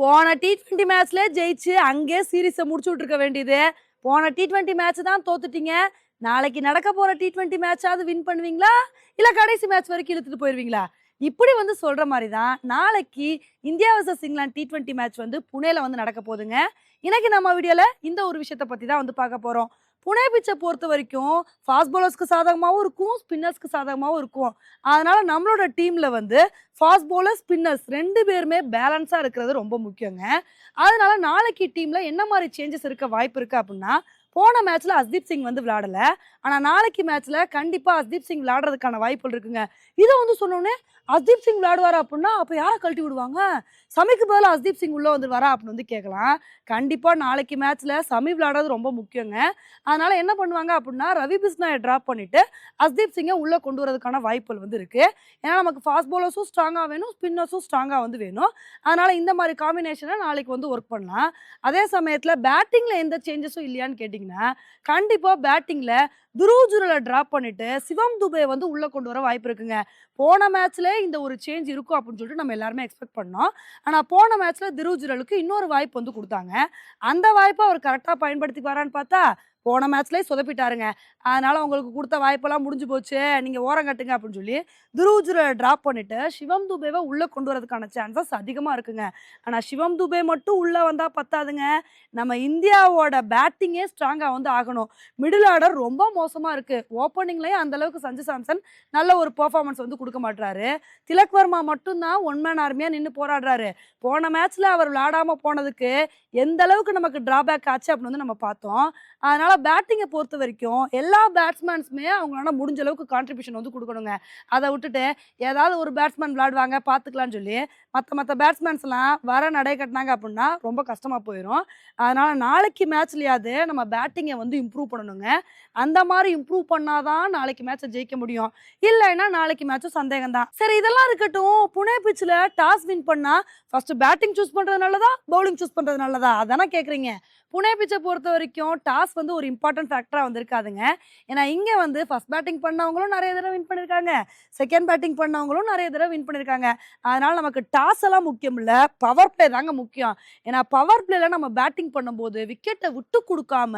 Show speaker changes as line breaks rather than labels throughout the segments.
போன T twenty மேட்ச்ல ஜெயிச்சு அங்கே சீரீஸை முடிச்சு விட்டுருக்க வேண்டியது. போன டி ட்வெண்ட்டி மேட்ச் தான் தோத்துட்டீங்க. நாளைக்கு நடக்க போற டி ட்வெண்ட்டி மேட்சாவது வின் பண்ணுவீங்களா? இல்லை கடைசி மேட்ச் வரைக்கும் இழுத்துட்டு போயிருவீங்களா? இப்படி வந்து சொல்ற மாதிரி தான் நாளைக்கு India versus England T twenty match வந்து புனேல வந்து நடக்க போகுதுங்க. இன்னைக்கு நம்ம வீடியோல இந்த ஒரு விஷயத்தை பத்தி தான் வந்து பார்க்க போறோம். புனே பிச்சை பொறுத்த வரைக்கும் ஃபாஸ்ட் பவுலர்ஸ்க்கு சாதகமாகவும் இருக்கும் ஸ்பின்னர்ஸ்க்கு சாதகமாகவும் இருக்கும். அதனால நம்மளோட டீமில் வந்து ஃபாஸ்ட் பவுலர் ஸ்பின்னர்ஸ் ரெண்டு பேருமே பேலன்ஸாக இருக்கிறது ரொம்ப முக்கியங்க. அதனால நாளைக்கு டீமில் என்ன மாதிரி சேஞ்சஸ் இருக்க வாய்ப்பு இருக்குது அப்படின்னா போன மேட்ச்ல அஸ்தீப் சிங் வந்து விளையாடல. ஆனா நாளைக்கு மேட்ச்ல கண்டிப்பா அஸ்தீப் சிங் விளையாடுறதுக்கான வாய்ப்புகள் இருக்குங்க. இதை வந்து சொன்னோடனே அஸ்தீப் சிங் விளையாடுவாரு அப்படின்னா அப்ப யாரை கழட்டி விடுவாங்க? சமிக்கு பதிலா அஸ்தீப் சிங் உள்ள வந்துடுவாரா அப்படின்னு வந்து கேட்கலாம் கண்டிப்பா நாளைக்கு மேட்ச்ல சமி விளையாடுறது ரொம்ப முக்கியங்க. அதனால என்ன பண்ணுவாங்க அப்படின்னா ரவி பிஸ்னாயை டிராப் பண்ணிட்டு அஸ்தீப் சிங்கை உள்ள கொண்டு வரதுக்கான வாய்ப்புகள் வந்து இருக்கு. ஏன்னா நமக்கு ஃபாஸ்ட் பவுலர்ஸும் ஸ்ட்ராங்கா வேணும் ஸ்பின்னர்ஸும் ஸ்ட்ராங்கா வந்து வேணும். அதனால இந்த மாதிரி காம்பினேஷனை நாளைக்கு வந்து ஒர்க் பண்ணலாம். அதே சமயத்துல பேட்டிங்ல எந்த சேஞ்சஸும் இல்லையான்னு கேட்டிங்கன்னா கண்டிப்பா கண்டிப்பாக பேட்டிங்கில் ஜுரலை ட்ராப் பண்ணிட்டு சிவம் துபே வந்து உள்ளே கொண்டு வர வாய்ப்பு இருக்குங்க. போன மேட்ச்ல இந்த ஒரு சேஞ்ச் இருக்கும் அப்படின்னு சொல்லிட்டு நம்ம எல்லாருமே எக்ஸ்பெக்ட் பண்ணோம். ஆனால் போன மேட்ச்ல துருவ் ஜுரலுக்கு இன்னொரு வாய்ப்பு வந்து கொடுத்தாங்க. அந்த வாய்ப்பை அவர் கரெக்டா பயன்படுத்திக்குவாரான்னு பார்த்தா போன மேட்ச்லேயே சொதப்பிட்டாருங்க. அதனால் அவங்களுக்கு கொடுத்த வாய்ப்பெல்லாம் முடிஞ்சு போச்சு. நீங்கள் ஓரம் கட்டுங்க அப்படின்னு சொல்லி துருவுஜுரை ட்ராப் பண்ணிவிட்டு சிவம் துபேவை உள்ளே கொண்டு வரதுக்கான சான்சஸ் அதிகமாக இருக்குங்க. ஆனால் சிவம் துபே மட்டும் உள்ளே வந்தால் பத்தாதுங்க. நம்ம இந்தியாவோட பேட்டிங்கே ஸ்ட்ராங்காக வந்து ஆகணும். மிடில் ஆர்டர் ரொம்ப மோசமாக இருக்குது ஓப்பனிங்லேயும் அந்தளவுக்கு சஞ்சு சாம்சன் நல்ல ஒரு பர்ஃபார்மன்ஸ் வந்து கொடுக்க மாட்டுறாரு திலக் வர்மா மட்டும்தான் ஒன் மேன் ஆர்மியாக நின்று போராடுறாரு. போன மேட்ச்சில் அவர் விளையாடாமல் போனதுக்கு எந்த அளவுக்கு நமக்கு ட்ராபேக் ஆச்சு அப்படின்னு வந்து நம்ம பார்த்தோம். அதனால் பேட்டிங்கை பொறுத்த வரைக்கும் எல்லா பேட்ஸ்மேன்ஸுமே அவங்களால முடிஞ்ச அளவுக்கு கான்ட்ரிபியூஷன் வந்து கொடுக்கணுங்க. அதை விட்டுட்டு ஏதாவது ஒரு பேட்ஸ்மேன் விளையாடுவாங்க பார்த்துக்கலாம்னு சொல்லி மற்ற மற்ற பேட்ஸ்மேன்ஸ்லாம் வர நடை கட்டினாங்க அப்படின்னா ரொம்ப கஷ்டமாக போயிடும் அதனால நாளைக்கு மேட்ச்லையாவது நம்ம பேட்டிங்கை வந்து இம்ப்ரூவ் பண்ணணுங்க. அந்த மாதிரி இம்ப்ரூவ் பண்ணாதான் நாளைக்கு மேட்சை ஜெயிக்க முடியும். இல்லைன்னா நாளைக்கு மேட்சும் சந்தேகம் தான் சரி இதெல்லாம் இருக்கட்டும். புனே பிச்சில் டாஸ் வின் பண்ணா ஃபர்ஸ்ட் பேட்டிங் சூஸ் பண்ணுறது நல்லதா? பவுலிங் சூஸ் பண்ணுறது நல்லதா? அதானே கேட்குறீங்க புனே பிச்சை பொறுத்த வரைக்கும் டாஸ் வந்து ஒரு இம்பார்ட்டன்ட் ஃபேக்டராக வந்திருக்காதுங்க. ஏன்னா இங்கே வந்து ஃபர்ஸ்ட் பேட்டிங் பண்ணவங்களும் நிறைய தடவை வின் பண்ணியிருக்காங்க செகண்ட் பேட்டிங் பண்ணவங்களும் நிறைய தடவை வின் பண்ணியிருக்காங்க அதனால் நமக்கு டாஸ் எல்லாம் முக்கியம் இல்லை பவர் பிளே தாங்க முக்கியம். ஏன்னா பவர் பிளேல நம்ம பேட்டிங் பண்ணும்போது விக்கெட்டை விட்டு கொடுக்காம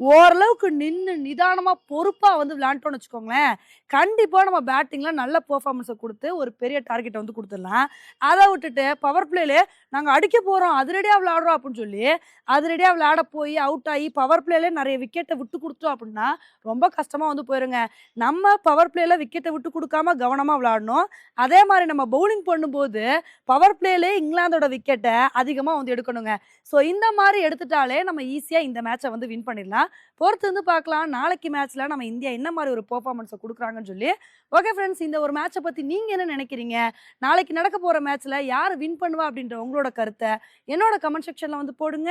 ஓரளவுக்கு நின்று நிதானமாக பொறுப்பாக வந்து விளையாண்டோம்னு வச்சுக்கோங்களேன். கண்டிப்பாக நம்ம பேட்டிங்கில் நல்ல பெர்ஃபார்மன்ஸை கொடுத்து ஒரு பெரிய டார்கெட்டை வந்து கொடுத்துடலாம். அதை விட்டுட்டு பவர் பிளேலே நாங்கள் அடிக்க போகிறோம் அதிரடியாக விளையாடுறோம் அப்படின்னு சொல்லி அதிரடியாக விளையாட போய் அவுட் ஆகி பவர் பிளேலே நிறைய விக்கெட்டை விட்டு கொடுத்தோம் அப்படின்னா ரொம்ப கஷ்டமாக வந்து போயிருங்க. நம்ம பவர் பிளேயில் விக்கெட்டை விட்டு கொடுக்காம கவனமாக விளாடணும் அதே மாதிரி நம்ம பவுலிங் பண்ணும்போது பவர் பிளேலே இங்கிலாந்தோட விக்கெட்டை அதிகமாக வந்து எடுக்கணுங்க. ஸோ இந்த மாதிரி எடுத்துட்டாலே நம்ம ஈஸியாக இந்த மேட்சை வந்து வின் பண்ணிடலாம். பொறுத்து வந்து பார்க்கலாம் நாளைக்கு மேட்ச்சில் நம்ம இந்தியா என்ன மாதிரி ஒரு பர்ஃபார்மன்ஸை கொடுக்குறாங்கன்னு சொல்லி. ஓகே ஃப்ரெண்ட்ஸ் இந்த ஒரு மேட்சை பற்றி நீங்கள் என்ன நினைக்கிறீங்க? நாளைக்கு நடக்க போகிற மேட்ச்சில் யார் வின் பண்ணுவா அப்படின்ற உங்களோட கருத்தை என்னோட கமெண்ட் செக்ஷனில் வந்து போடுங்க.